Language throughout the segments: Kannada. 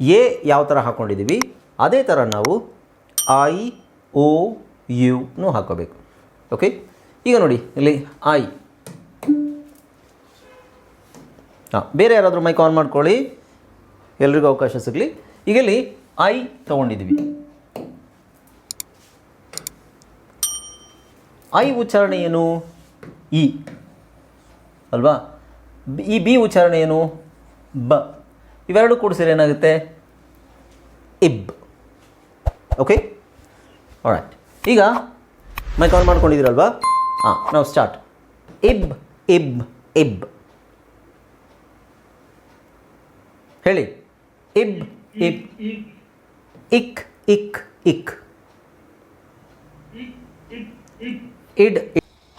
ಎ ಯಾವ ಥರ ಹಾಕ್ಕೊಂಡಿದ್ದೀವಿ ಅದೇ ಥರ ನಾವು ಐ, ಓ ಯುನು ಹಾಕೋಬೇಕು. ಓಕೆ ಈಗ ನೋಡಿ, ಇಲ್ಲಿ ಐ. ಹಾಂ, ಬೇರೆ ಯಾರಾದರೂ ಮೈಕ್ ಆನ್ ಮಾಡ್ಕೊಳ್ಳಿ. ಎಲ್ರಿಗೂ ಅವಕಾಶ ಸಿಗಲಿ. ಈಗ ಇಲ್ಲಿ ಐ ತೊಗೊಂಡಿದ್ದೀವಿ ಐ ಉಚ್ಚಾರಣೆ ಏನು? ಇ. ಅಲ್ವಾ? ಈ ಬಿ ಉಚ್ಚಾರಣೆ ಏನು? ಬ. ಇವೆರಡು ಕೂಡಿಸಿದ್ರೆ ಏನಾಗುತ್ತೆ? ಇಬ್. ಓಕೆ ಆಲ್ರೈಟ್ ಈಗ ಮೈ ಆನ್ ಮಾಡ್ಕೊಂಡಿದ್ದೀರಲ್ವಾ? ಹಾಂ ನಾವು ಸ್ಟಾರ್ಟ್ ಇಬ್ ಇಬ್ ಇಬ್. ಹೇಳಿ. ಇಬ್ ಇಬ್. ಇಕ್ ಇಕ್ ಇಕ್. ಇಡ್.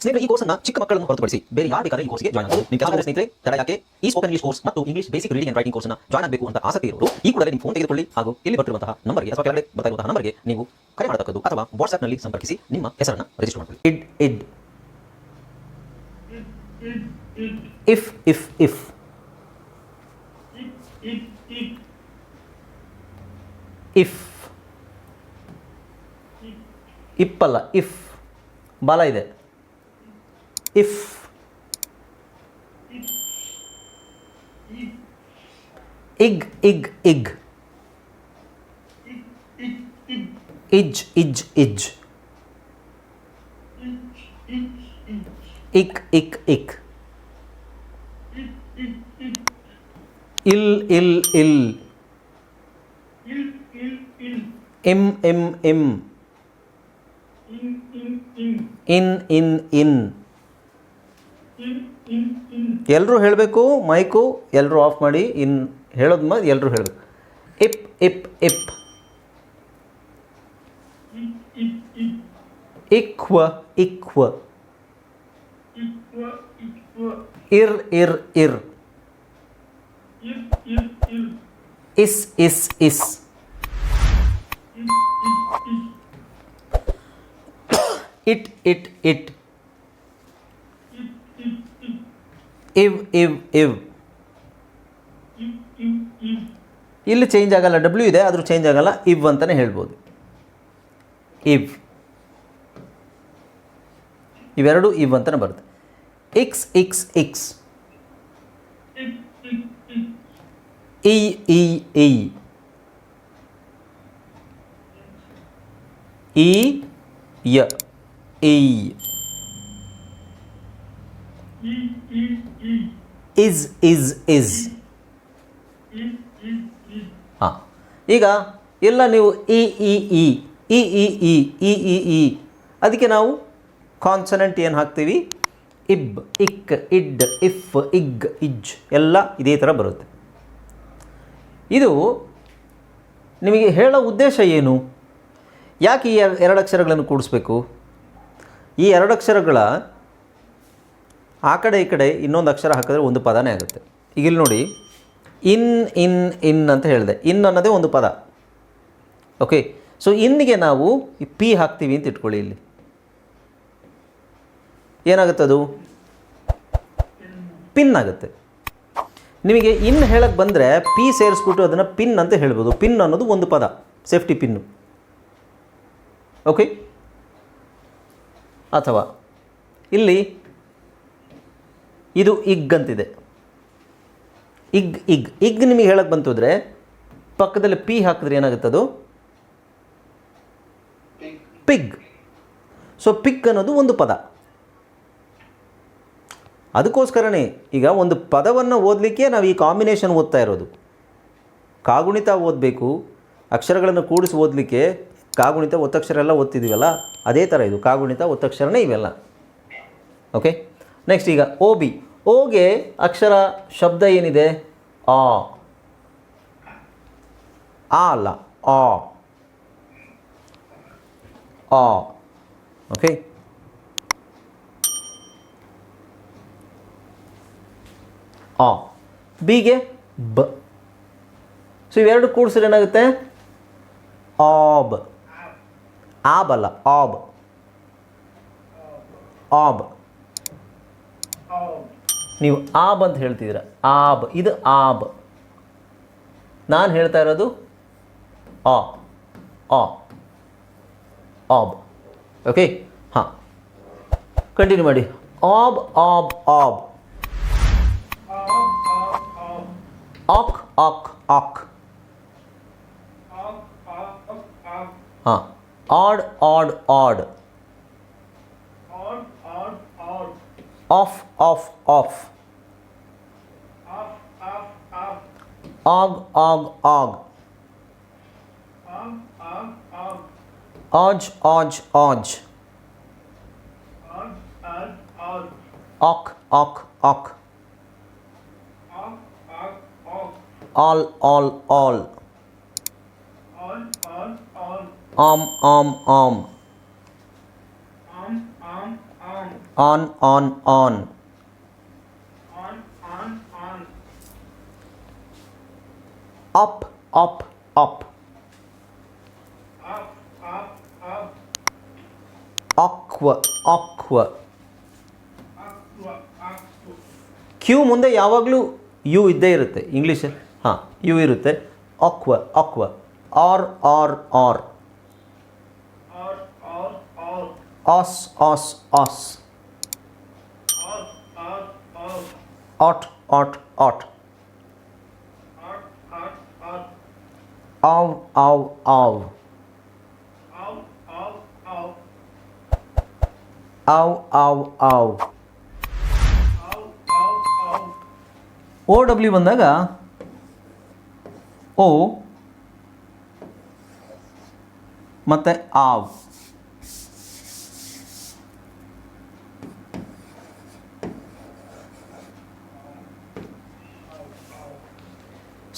ಸ್ನೇಹಿತರೆ, ಈ ಕೋರ್ಸ್ ಕೋರ್ಸ್ನ ಚಿಕ್ಕ ಮಕ್ಕಳನ್ನು ಹೊರತುಪಡಿಸಿ ಬೇರೆ ಯಾರು ಬೇಕಾದ್ರೆ ಈ ಕೋರ್ಸ್ಗೆ ಜಾಯ್ನ್ ಆಗಬಹುದು ನಿಮ್ಮ ಕೆಲವು ಸ್ನೇಹಿತರೆ, ತಡ ಯಾಕೆ ಈ ಸ್ಪೋಕನ್ ಇಂಗ್ಲಿಷ್ ಕೋರ್ಸ್ ಮತ್ತು English basic reading and writing ಕೋರ್ಸ್ನ ಜಾಯ್ನ್ ಆಗಬೇಕು ಅಂತ ಆಸಕ್ತಿ ಇರೋರು, ಈ ಕೂಡಲೇ ನಿಮ್ಮ ಫೋನ್ ತೆಗೆದುಕೊಳ್ಳಿ ಹಾಗೂ ಇಲ್ಲಿ ಬರ್ತಿರುವಂತಹ ನಂಬರ್ಗೆ ಅಥವಾ ಕೆಳಗಡೆ ಬರ್ತಾ ಇರುವಂತಹ ನಂಬರ್ಗೆ ನೀವು ಕರೆ ಮಾಡತಕ್ಕದ್ದು ಅಥವಾ ವಾಟ್ಸ್ಆಪ್ನಲ್ಲಿ ಸಂಪರ್ಕಿಸಿ ನಿಮ್ಮ ಹೆಸರನ್ನು ರಿಜಿಸ್ಟರ್ ಮಾಡಿಕೊಳ್ಳಿ. ಇಡ್ ಇಡ್ ಇಫ್ ಇಫ್ ಇಫ್ ಇಫ್ ಇಪ್ಪಲ್ಲ ಇಫ್ ಬಾಲ ಇದೆ. if. Ig ig ig. Ij ij ij. Ik ik ik il il il im im im in in in, in. ಎಲ್ಲರೂ ಹೇಳಬೇಕು, ಮೈಕು ಎಲ್ಲರೂ ಆಫ್ ಮಾಡಿ, ಇನ್ ಹೇಳೋದು ಮ ಎಲ್ಲರೂ ಹೇಳಬೇಕು. ಇಪ್ ಇಪ್ ಇಪ್. ಇಕ್ವ ಇಕ್ವ. ಇರ್ ಇರ್ ಇರ್. ಇಸ್ is is. It it it. ಇವ್ ಇವ್ ಇವ್. ಇಲ್ಲಿ ಚೇಂಜ್ ಆಗಲ್ಲ ಡಬ್ಲ್ಯೂ ಇದೆ, ಆದರೂ ಚೇಂಜ್ ಆಗಲ್ಲ, ಇವ್ ಅಂತಲೇ ಹೇಳ್ಬೋದು. ಇವ್. ಇವೆರಡು ಇವ್ ಅಂತಲೇ ಬರುತ್ತೆ. ಇಕ್ಸ್ ಇಕ್ಸ್ ಇಕ್ಸ್ ಇ ಇ ಇ ಇ ಯ ಇ ಇಸ್ ಇಸ್ ಇಸ್ ಹಾಂ. ಈಗ, ಎಲ್ಲ ನೀವು ಇ ಇ ಇ. ಇ ಇ ಇ ಇ ಇ ಇ. ಅದಕ್ಕೆ ನಾವು ಕಾನ್ಸನೆಂಟ್ ಏನು ಹಾಕ್ತೀವಿ? ಇಬ್, ಇಕ್, ಇಡ್, ಇಫ್, ಇಗ್, ಇಜ್. ಎಲ್ಲ ಇದೇ ಥರ ಬರುತ್ತೆ. ಇದು ನಿಮಗೆ ಹೇಳೋ ಉದ್ದೇಶ ಏನು? ಯಾಕೆ ಈ ಎರ- ಎರಡು ಅಕ್ಷರಗಳನ್ನು ಕೂಡಿಸ್ಬೇಕು? ಈ ಎರಡು ಅಕ್ಷರಗಳ ಆ ಕಡೆ ಈ ಕಡೆ ಇನ್ನೊಂದು ಅಕ್ಷರ ಹಾಕಿದ್ರೆ ಒಂದು ಪದನೇ ಆಗುತ್ತೆ. ಈಗ ಇಲ್ಲಿ ನೋಡಿ, ಇನ್ ಇನ್ ಇನ್ ಅಂತ ಹೇಳಿದೆ. ಇನ್ ಅನ್ನೋದೇ ಒಂದು ಪದ. ಓಕೆ ಸೊ ಇನ್ಗೆ ನಾವು ಈ ಪಿ ಹಾಕ್ತೀವಿ ಅಂತ ಇಟ್ಕೊಳ್ಳಿ ಇಲ್ಲಿ. ಏನಾಗುತ್ತೆ ಅದು? ಪಿನ್ ಆಗುತ್ತೆ. ನಿಮಗೆ ಇನ್ ಹೇಳಕ್ಕೆ ಬಂದರೆ ಪಿ ಸೇರಿಸ್ಬಿಟ್ಟು ಅದನ್ನು ಪಿನ್ ಅಂತ ಹೇಳ್ಬೋದು. ಪಿನ್ ಅನ್ನೋದು ಒಂದು ಪದ. ಸೇಫ್ಟಿ ಪಿನ್ನು ಓಕೆ ಅಥವಾ ಇಲ್ಲಿ ಇದು ಇಗ್ ಅಂತಿದೆ. ಇಗ್ ಇಗ್. ಇಗ್ ನಿಮಗೆ ಹೇಳಕ್ಕೆ ಬಂತು ಅಂದರೆ ಪಕ್ಕದಲ್ಲಿ ಪಿ ಹಾಕಿದ್ರೆ ಏನಾಗುತ್ತೆ ಅದು? ಪಿಗ್. ಸೊ ಪಿಗ್ ಅನ್ನೋದು ಒಂದು ಪದ. ಅದಕ್ಕೋಸ್ಕರನೇ ಈಗ ಒಂದು ಪದವನ್ನು ಓದಲಿಕ್ಕೆ ನಾವು ಈ ಕಾಂಬಿನೇಷನ್ ಓದ್ತಾ ಇರೋದು. ಕಾಗುಣಿತ ಓದಬೇಕು, ಅಕ್ಷರಗಳನ್ನು ಕೂಡಿಸಿ ಓದಲಿಕ್ಕೆ ಕಾಗುಣಿತ ಒತ್ತಕ್ಷರ ಎಲ್ಲ ಓದ್ತಿದ್ದೀವಲ್ಲ ಅದೇ ಥರ ಇದು. ಕಾಗುಣಿತ, ಒತ್ತಕ್ಷರನೇ ಇವೆಲ್ಲ. ಓಕೆ ನೆಕ್ಸ್ಟ್ ಈಗ ಓ ಬಿ ಓಗೆ ಅಕ್ಷರ ಶಬ್ದ ಏನಿದೆ? ಆ. ಆ ಅಲ್ಲ, ಆ. ಆ. ಓಕೆ ಆ. ಬಿಗೆ ಬ. ಸೊ ಇವೆರಡು ಕೂಡಿಸಿದ್ರೆ ಏನಾಗುತ್ತೆ? ಆಬ್. ಆಬ್ ಅಲ್ಲ, ಆಬ್. ಆಬ್. ನೀವು ಆಬ್ ಅಂತ ಹೇಳ್ತಿದ್ದೀರ. ಆಬ್ ಇದು ಆಬ್. ನಾನು ಹೇಳ್ತಾ ಇರೋದು ಆ ಆ ಆಬ್. ಓಕೆ ಹಾಂ. ಕಂಟಿನ್ಯೂ ಮಾಡಿ. ಆಬ್ ಆಬ್ ಆಬ್. ಆಕ್ ಆಕ್ ಆಕ್. ಹಾಂ. ಆಡ್ ಆಡ್ ಆಡ್. অফ অফ অফ অগ অগ অগ অজ অজ অজ অক অক অক অল অল অল অম অম অম on on on up up ಅಪ್ ಆಕ್ವ ಆಕ್ವ ಕ್ಯೂ ಮುಂದೆ ಯಾವಾಗಲೂ ಯು ಇದ್ದೇ ಇರುತ್ತೆ. ಇಂಗ್ಲೀಷಲ್ಲಿ ಹಾಂ ಯು ಇರುತ್ತೆ. ಆಕ್ವ ಆಕ್ವ ಆರ್ ಆರ್ ಆರ್ ಆಸ್ ಆಸ್ ಆಸ್ ಆಟ್ ಆಟ್ ಆಟ್ ಆವ್ ಆವ್ ಆವ್ ಆವ್ ಆವ್ ಆವ್ ಓ ಡಬ್ಲ್ಯೂ ಬಂದಾಗ ಓ ಮತ್ತು ಆವ್.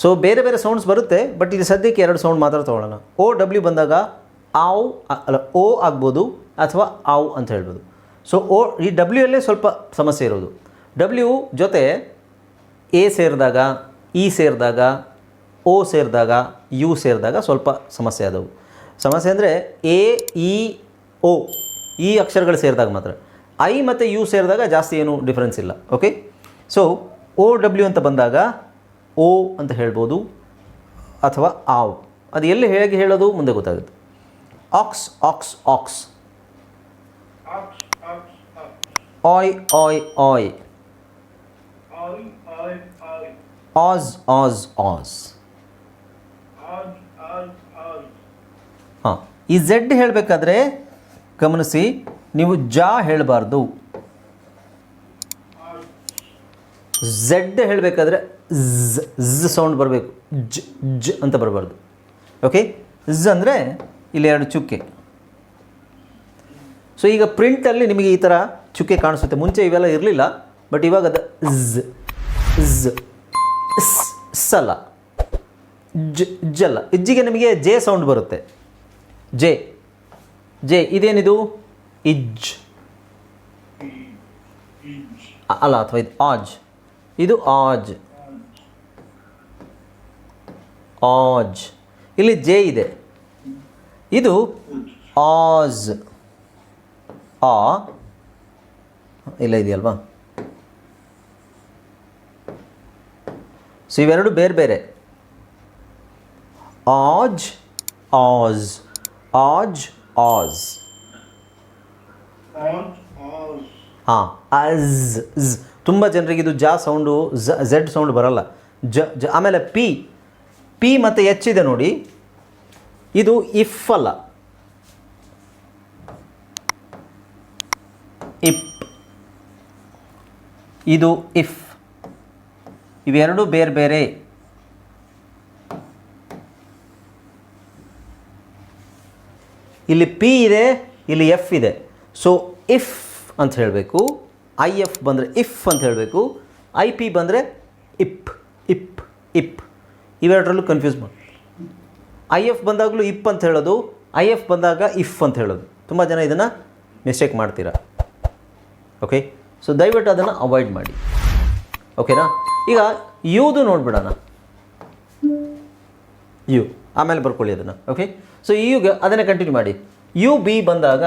ಸೊ ಬೇರೆ ಬೇರೆ ಸೌಂಡ್ಸ್ ಬರುತ್ತೆ ಬಟ್ ಇಲ್ಲಿ ಸದ್ಯಕ್ಕೆ ಎರಡು ಸೌಂಡ್ ಮಾತ್ರ ತೊಗೊಳ್ಳೋಣ. ಓ ಡಬ್ಲ್ಯೂ ಬಂದಾಗ ಆವ್ ಅಲ್ಲ ಓ ಆಗ್ಬೋದು, ಅಥವಾ ಆವ್ ಅಂತ ಹೇಳ್ಬೋದು. ಸೊ ಓ ಈ ಡಬ್ಲ್ಯೂ ಅಲ್ಲೇ ಸ್ವಲ್ಪ ಸಮಸ್ಯೆ ಇರೋದು. ಡಬ್ಲ್ಯೂ ಜೊತೆ ಎ ಸೇರಿದಾಗ ಇ ಸೇರಿದಾಗ ಓ ಸೇರಿದಾಗ ಯು ಸೇರಿದಾಗ ಸ್ವಲ್ಪ ಸಮಸ್ಯೆ ಆದವು. ಸಮಸ್ಯೆ ಅಂದರೆ ಎ ಇ ಓ ಈ ಅಕ್ಷರಗಳು ಸೇರಿದಾಗ ಮಾತ್ರ. ಐ ಮತ್ತು ಯು ಸೇರಿದಾಗ ಜಾಸ್ತಿ ಏನು ಡಿಫ್ರೆನ್ಸ್ ಇಲ್ಲ ಓಕೆ ಸೊ ಓ ಡಬ್ಲ್ಯೂ ಅಂತ ಬಂದಾಗ ಓ ಅಂತ ಹೇಳ್ಬೋದು ಅಥವಾ ಆವ್. ಅದು ಎಲ್ಲಿ ಹೇಗೆ ಹೇಳೋದು ಮುಂದೆ ಗೊತ್ತಾಗುತ್ತೆ. ಆಕ್ಸ್ ಆಕ್ಸ್ ಆಕ್ಸ್. ಆಯ್ ಆಯ್ ಆಯ್. ಆಜ್ ಆಜ್ ಆಜ್. ಹಾಂ. ಈ ಝೆಡ್ ಹೇಳಬೇಕಾದ್ರೆ ಗಮನಿಸಿ, ನೀವು ಜಾ ಹೇಳಬಾರ್ದು. ಝೆಡ್ ಹೇಳಬೇಕಾದ್ರೆ ಝ್ ಝ್ ಸೌಂಡ್ ಬರಬೇಕು. ಜ್ ಜ್ ಅಂತ ಬರಬಾರ್ದು. ಓಕೆ ಝ್ ಅಂದರೆ ಇಲ್ಲಿ ಎರಡು ಚುಕ್ಕೆ. ಸೊ ಈಗ ಪ್ರಿಂಟಲ್ಲಿ ನಿಮಗೆ ಈ ಥರ ಚುಕ್ಕೆ ಕಾಣಿಸುತ್ತೆ. ಮುಂಚೆ ಇವೆಲ್ಲ ಇರಲಿಲ್ಲ ಬಟ್ ಇವಾಗ ಅದು ಝ್ ಝ್, ಸ್ ಅಲ್ಲ ಜ್ ಜ್ ಅಲ್ಲ ಇಜ್ಜಿಗೆ ನಿಮಗೆ ಜೆ ಸೌಂಡ್ ಬರುತ್ತೆ. ಜೆ. ಜೆ, ಇದೇನಿದು? ಇಜ್ ಅಲ್ಲ, ಅಥವಾ ಇದು ಆಜ್. ಇದು ಆಜ್. ಆಜ್ ಇಲ್ಲಿ ಜೆ ಇದೆ. ಇದು ಆಜ್ ಆ ಇಲ್ಲ ಇದೆಯಲ್ವಾ? ಸೊ ಇವೆರಡು ಬೇರೆ ಬೇರೆ. ಆಜ್ ಆಜ್ ಆಜ್ ಆಜ್ ಹಾಂ ಅಜ್ ತುಂಬ ಜನರಿಗೆ ಇದು ಜಾ ಸೌಂಡು ಝ ಝೆಡ್ ಸೌಂಡ್ ಬರಲ್ಲ. ಜ ಜ ಆಮೇಲೆ ಪಿ ಪಿ ಮತ್ತು ಎಚ್ ಇದೆ ನೋಡಿ. ಇದು ಇಫ್ ಅಲ್ಲ. ಇಪ್ ಇದು ಇಫ್ ಇವೆರಡು ಬೇರೆ ಬೇರೆ. ಇಲ್ಲಿ ಪಿ ಇದೆ, ಇಲ್ಲಿ ಎಫ್ ಇದೆ. ಸೊ ಇಫ್ ಅಂತ ಹೇಳಬೇಕು. ಐ ಎಫ್ ಬಂದರೆ ಇಫ್ ಅಂತ ಹೇಳಬೇಕು. ಐ ಪಿ ಬಂದರೆ ಇಪ್ ಇಪ್ ಇಪ್ ಇವೆರಡರಲ್ಲೂ ಕನ್ಫ್ಯೂಸ್ ಮಾಡಿ. ಐ ಎಫ್ ಬಂದಾಗಲೂ ಇಪ್ ಅಂತ ಹೇಳೋದು ಐ ಎಫ್ ಬಂದಾಗ ಇಫ್ ಅಂತ ಹೇಳೋದು. ತುಂಬ ಜನ ಇದನ್ನು ಮಿಸ್ಟೇಕ್ ಮಾಡ್ತೀರಾ? ಓಕೆ ಸೊ ದಯವಿಟ್ಟು ಅದನ್ನು ಅವಾಯ್ಡ್ ಮಾಡಿ. ಓಕೆನಾ ಈಗ ಯೂದು ನೋಡ್ಬಿಡೋಣ. ಯು ಆಮೇಲೆ ಬರ್ಕೊಳ್ಳಿ ಅದನ್ನು. ಓಕೆ ಸೊ ಯುಗೆ ಅದನ್ನೇ ಕಂಟಿನ್ಯೂ ಮಾಡಿ. ಯು ಬಿ ಬಂದಾಗ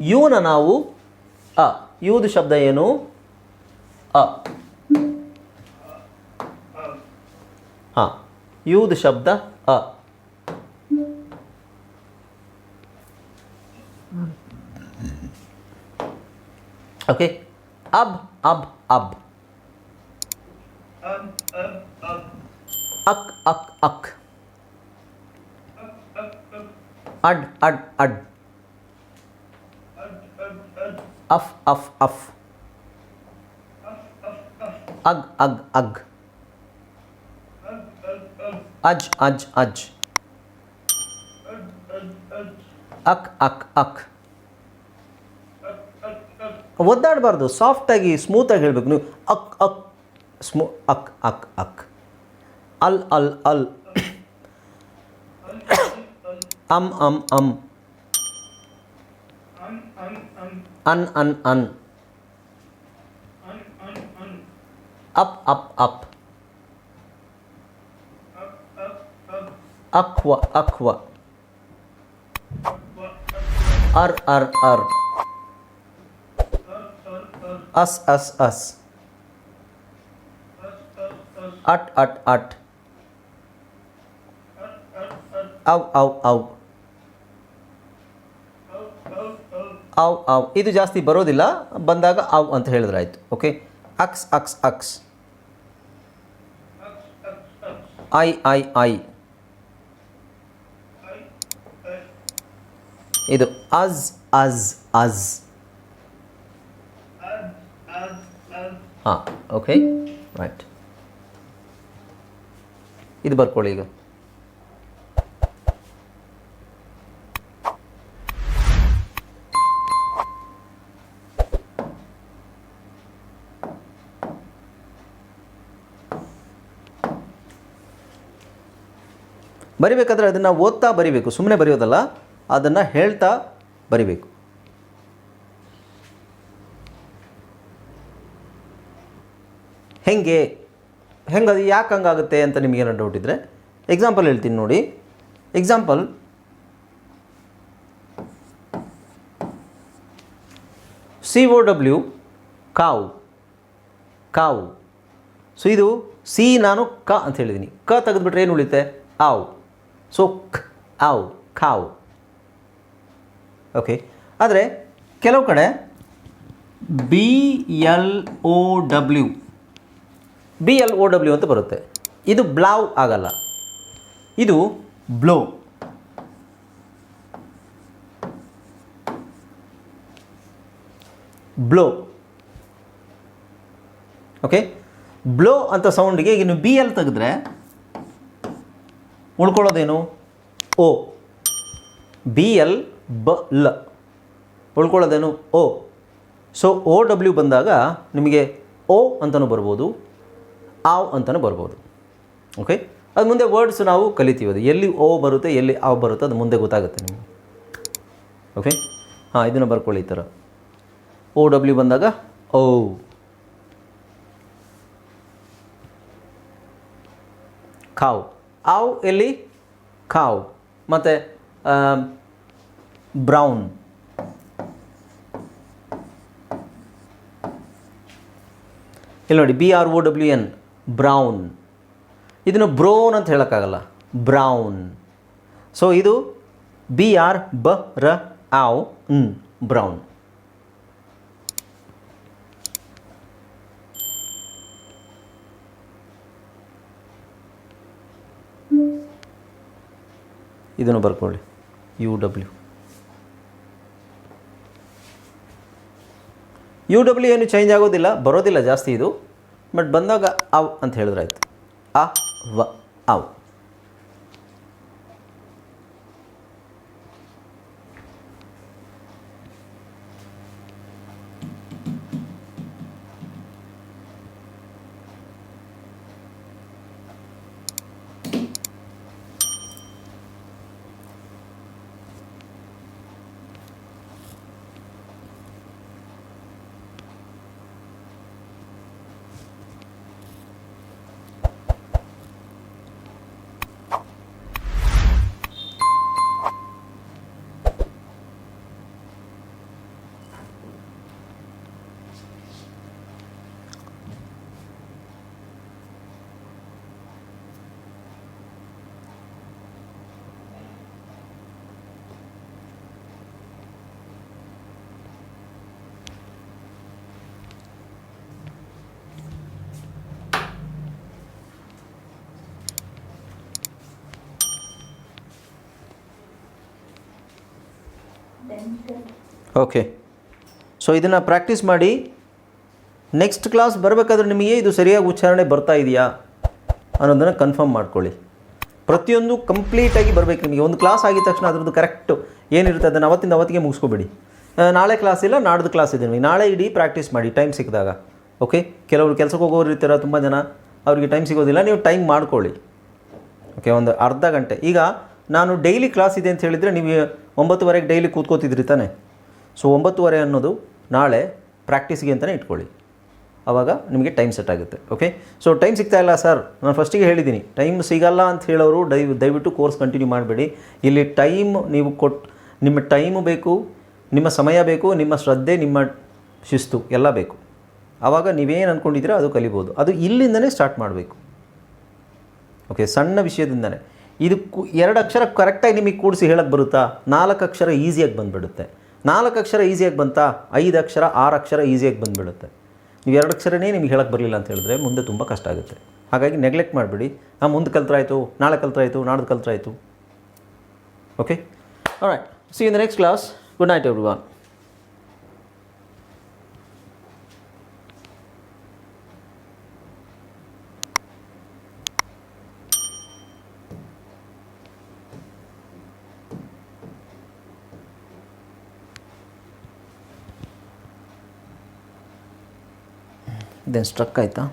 ಯುನ ನಾವು ಅ. ಯುದು ಶಬ್ದ ಏನು? ಅ. ಹಾಂ. ಯುದು ಶಬ್ದ ಅ ಓಕೆ ಅಬ್ ಅಬ್ ಅಬ್ ಅಕ್ ಅಕ್ ಅಕ್ ಅಡ್ ಅಡ್ ಅಡ್ ಅಫ್ ಅಫ್ ಅಫ್ ಅಗ್ ಅಗ್ ಅಗ್ ಅಜ್ ಅಜ್ ಅಜ್. ಅಕ್ ಅಕ್ ಅಕ್. ಒದ್ದಾಡಬಾರ್ದು ಸಾಫ್ಟಾಗಿ ಸ್ಮೂತಾಗಿ ಹೇಳಬೇಕು. ನೀವು ಅಕ್ ಅಕ್, ಸ್ಮೂ, ಅಕ್ ಅಕ್ ಅಕ್. ಅಲ್ ಅಲ್ ಅಲ್. ಅಮ್ ಅಮ್ ಅಮ್. ಅನ್ ಅನ್ ಅನ್. Up up up. ಅಕ್ವ ಅಕ್ವ ಅರ್ ಅರ್ ಅರ್ ಅಸ್ ಅಸ್ ಅಸ್ ಅಟ್ ಅಟ್ ಅಟ್ ಅವ್ ಅವ್ ಅವ್ ಅವ್ ಅವ್ ಇದು ಜಾಸ್ತಿ ಬರೋದಿಲ್ಲ. ಬಂದಾಗ ಅವ್ ಅಂತ ಹೇಳಿದ್ರಾಯ್ತು. ಓಕೆ ಅಕ್ಸ್ ಅಕ್ಸ್ ಅಕ್ಸ್. I I I. ಇದು ಅಜ್ ಅಜ್ ಅಜ್. ಹಾಂ ಓಕೆ ರೈಟ್ ಇದು ಬರ್ಕೊಳ್ಳಿ ಈಗ. ಬರಿಬೇಕಾದ್ರೆ ಅದನ್ನು ಓದ್ತಾ ಬರಿಬೇಕು. ಸುಮ್ಮನೆ ಬರೆಯೋದಲ್ಲ. ಅದನ್ನು ಹೇಳ್ತಾ ಬರಿಬೇಕು. ಹೆಂಗೆ? ಹೆಂಗೆ ಅದು ಯಾಕೆ ಹಂಗಾಗುತ್ತೆ ಅಂತ ನಿಮಗೇನೋ ಡೌಟ್ ಇದ್ದರೆ ಎಕ್ಸಾಂಪಲ್ ಹೇಳ್ತೀನಿ ನೋಡಿ. ಎಕ್ಸಾಂಪಲ್ ಸಿ ಒ ಡಬ್ಲ್ಯೂ ಕಾವು. ಕಾವು. ಸೊ ಇದು ಸಿ ನಾನು ಕ ಅಂತ ಹೇಳಿದ್ದೀನಿ ಕ ತೆಗೆದುಬಿಟ್ರೆ ಏನು ಉಳಿತೆ ಆವು. ಸೊ ಕ್, ಆವು ಖಾವ್ ಓಕೆ ಆದರೆ ಕೆಲವು ಕಡೆ B L O W B L O W ಅಂತ ಬರುತ್ತೆ. ಇದು ಬ್ಲಾವ್ ಆಗಲ್ಲ. ಇದು ಬ್ಲೋ ಬ್ಲೋ ಓಕೆ ಬ್ಲೋ ಅಂತ ಸೌಂಡಿಗೆ ಈಗ ನೀವು ಬಿ ಎಲ್ ತೆಗೆದ್ರೆ ಉಳ್ಕೊಳ್ಳೋದೇನು? ಓ ಬಿ ಎಲ್ ಬ ಲ. ಉಳ್ಕೊಳ್ಳೋದೇನು ಓ. ಸೊ ಓ ಡಬ್ಲ್ಯೂ ಬಂದಾಗ ನಿಮಗೆ ಓ ಅಂತಲೂ ಬರ್ಬೋದು, ಆವ್ ಅಂತಲೂ ಬರ್ಬೋದು. ಓಕೆ ಅದು ಮುಂದೆ ವರ್ಡ್ಸ್ ನಾವು ಕಲಿತೀವಿ ಅದು. ಎಲ್ಲಿ ಓ ಬರುತ್ತೆ, ಎಲ್ಲಿ ಆವ್ ಬರುತ್ತೆ, ಅದು ಮುಂದೆ ಗೊತ್ತಾಗುತ್ತೆ ನಿಮಗೆ. ಓಕೆ ಹಾಂ, ಇದನ್ನು ಬರ್ಕೊಳ್ಳಿ ಈ ಥರ ಓ ಡಬ್ಲ್ಯೂ ಬಂದಾಗ ಓ ಖಾವ್ ಆವ್ ಎಲ್ಲಿ? ಖಾವ್ ಮತ್ತು ಬ್ರೌನ್. ಇಲ್ಲಿ ನೋಡಿ B R O W N brown. ಇದನ್ನು ಬ್ರೋನ್ ಅಂತ ಹೇಳೋಕ್ಕಾಗಲ್ಲ, ಬ್ರೌನ್. ಸೊ ಇದು ಬಿ ಆರ್ ಬ ರ ಆವ್ ನ್ ಬ್ರೌನ್. ಇದನ್ನು ಬರ್ಕೊಳ್ಳಿ ಯು ಡಬ್ಲ್ಯೂ ಯು ಡಬ್ಲ್ಯೂ ಏನು ಚೇಂಜ್ ಆಗೋದಿಲ್ಲ, ಬರೋದಿಲ್ಲ ಜಾಸ್ತಿ ಇದು. ಬಟ್ ಬಂದಾಗ ಅವ್ ಅಂತ ಹೇಳಿದ್ರಾಯ್ತು ಆ, ವ, ಅವ್. ಓಕೆ ಸೊ ಇದನ್ನು ಪ್ರಾಕ್ಟೀಸ್ ಮಾಡಿ ನೆಕ್ಸ್ಟ್ ಕ್ಲಾಸ್ ಬರಬೇಕಾದ್ರೆ ನಿಮಗೆ ಇದು ಸರಿಯಾಗಿ ಉಚ್ಚಾರಣೆ ಬರ್ತಾ ಇದೆಯಾ ಅನ್ನೋದನ್ನು ಕನ್ಫರ್ಮ್ ಮಾಡ್ಕೊಳ್ಳಿ. ಪ್ರತಿಯೊಂದು ಕಂಪ್ಲೀಟಾಗಿ ಬರಬೇಕು ನಿಮಗೆ. ಒಂದು ಕ್ಲಾಸ್ ಆಗಿದ ತಕ್ಷಣ ಅದ್ರದ್ದು ಕರೆಕ್ಟು ಏನಿರುತ್ತೆ ಅದನ್ನು ಅವತ್ತಿಂದ ಅವತ್ತಿಗೆ ಮುಗಿಸ್ಕೊಬೇಡಿ. ನಾಳೆ ಕ್ಲಾಸ್ ಇಲ್ಲ, ನಾಡ್ದು ಕ್ಲಾಸ್ ಇದೆ ನಿಮಗೆ. ನಾಳೆ ಇಡೀ ಪ್ರಾಕ್ಟೀಸ್ ಮಾಡಿ ಟೈಮ್ ಸಿಕ್ಕಿದಾಗ. ಓಕೆ ಕೆಲವರು ಕೆಲಸಕ್ಕೆ ಹೋಗೋರು ಇರ್ತೀರ ತುಂಬ ಜನ, ಅವರಿಗೆ ಟೈಮ್ ಸಿಗೋದಿಲ್ಲ, ನೀವು ಟೈಮ್ ಮಾಡ್ಕೊಳ್ಳಿ. ಓಕೆ ಒಂದು ಅರ್ಧ ಗಂಟೆ. ಈಗ ನಾನು ಡೈಲಿ ಕ್ಲಾಸ್ ಇದೆ ಅಂತ ಹೇಳಿದರೆ ನೀವು ಒಂಬತ್ತುವರೆಗೆ ಡೈಲಿ ಕೂತ್ಕೋತಿದ್ರಿ ತಾನೆ. ಸೊ ಒಂಬತ್ತುವರೆ ಅನ್ನೋದು ನಾಳೆ ಪ್ರಾಕ್ಟೀಸ್ಗೆ ಅಂತಲೇ ಇಟ್ಕೊಳ್ಳಿ. ಆವಾಗ ನಿಮಗೆ ಟೈಮ್ ಸೆಟ್ ಆಗುತ್ತೆ ಓಕೆ ಸೊ ಟೈಮ್ ಸಿಗ್ತಾ ಇಲ್ಲ ಸರ್ ನಾನು ಫಸ್ಟಿಗೆ ಹೇಳಿದ್ದೀನಿ ಟೈಮ್ ಸಿಗಲ್ಲ ಅಂತ ಹೇಳೋರು ದಯ ದಯವಿಟ್ಟು ಕೋರ್ಸ್ ಕಂಟಿನ್ಯೂ ಮಾಡಬೇಡಿ. ಇಲ್ಲಿ ಟೈಮ್ ನೀವು ಕೊಟ್ಟು ನಿಮ್ಮ ಟೈಮ್ ಬೇಕು, ನಿಮ್ಮ ಸಮಯ ಬೇಕು, ನಿಮ್ಮ ಶ್ರದ್ಧೆ, ನಿಮ್ಮ ಶಿಸ್ತು ಎಲ್ಲ ಬೇಕು. ಆವಾಗ ನೀವೇನು ಅಂದ್ಕೊಂಡಿದ್ದೀರೋ ಅದು ಕಲಿಬೋದು. ಅದು ಇಲ್ಲಿಂದನೇ ಸ್ಟಾರ್ಟ್ ಮಾಡಬೇಕು. ಓಕೆ ಸಣ್ಣ ವಿಷಯದಿಂದನೇ. ಇದು ಕು ಎರಡು ಅಕ್ಷರ ಕರೆಕ್ಟಾಗಿ ನಿಮಗೆ ಕೂಡಿಸಿ ಹೇಳಕ್ಕೆ ಬರುತ್ತಾ? ನಾಲ್ಕು ಅಕ್ಷರ ಈಸಿಯಾಗಿ ಬಂದುಬಿಡುತ್ತೆ. ನಾಲ್ಕು ಅಕ್ಷರ ಈಸಿಯಾಗಿ ಬಂತಾ? ಐದು ಅಕ್ಷರ, ಆರು ಅಕ್ಷರ ಈಸಿಯಾಗಿ ಬಂದುಬಿಡುತ್ತೆ. ನೀವು ಎರಡು ಅಕ್ಷರನೇ ನಿಮಗೆ ಹೇಳಕ್ಕೆ ಬರಲಿಲ್ಲ ಅಂತ ಹೇಳಿದ್ರೆ ಮುಂದೆ ತುಂಬ ಕಷ್ಟ ಆಗುತ್ತೆ. ಹಾಗಾಗಿ ನೆಗ್ಲೆಕ್ಟ್ ಮಾಡಿಬಿಡಿ. ಹಾಂ ಮುಂದೆ ಕಲ್ತ್ರಾಯ್ತು, ನಾಳೆ ಕಲ್ತ್ರಾಯ್ತು, ನಾಡ್ದು ಕಲ್ತ್ರಾಯ್ತು. Okay right see in the next class good night every struck ಆಯಿತಾ?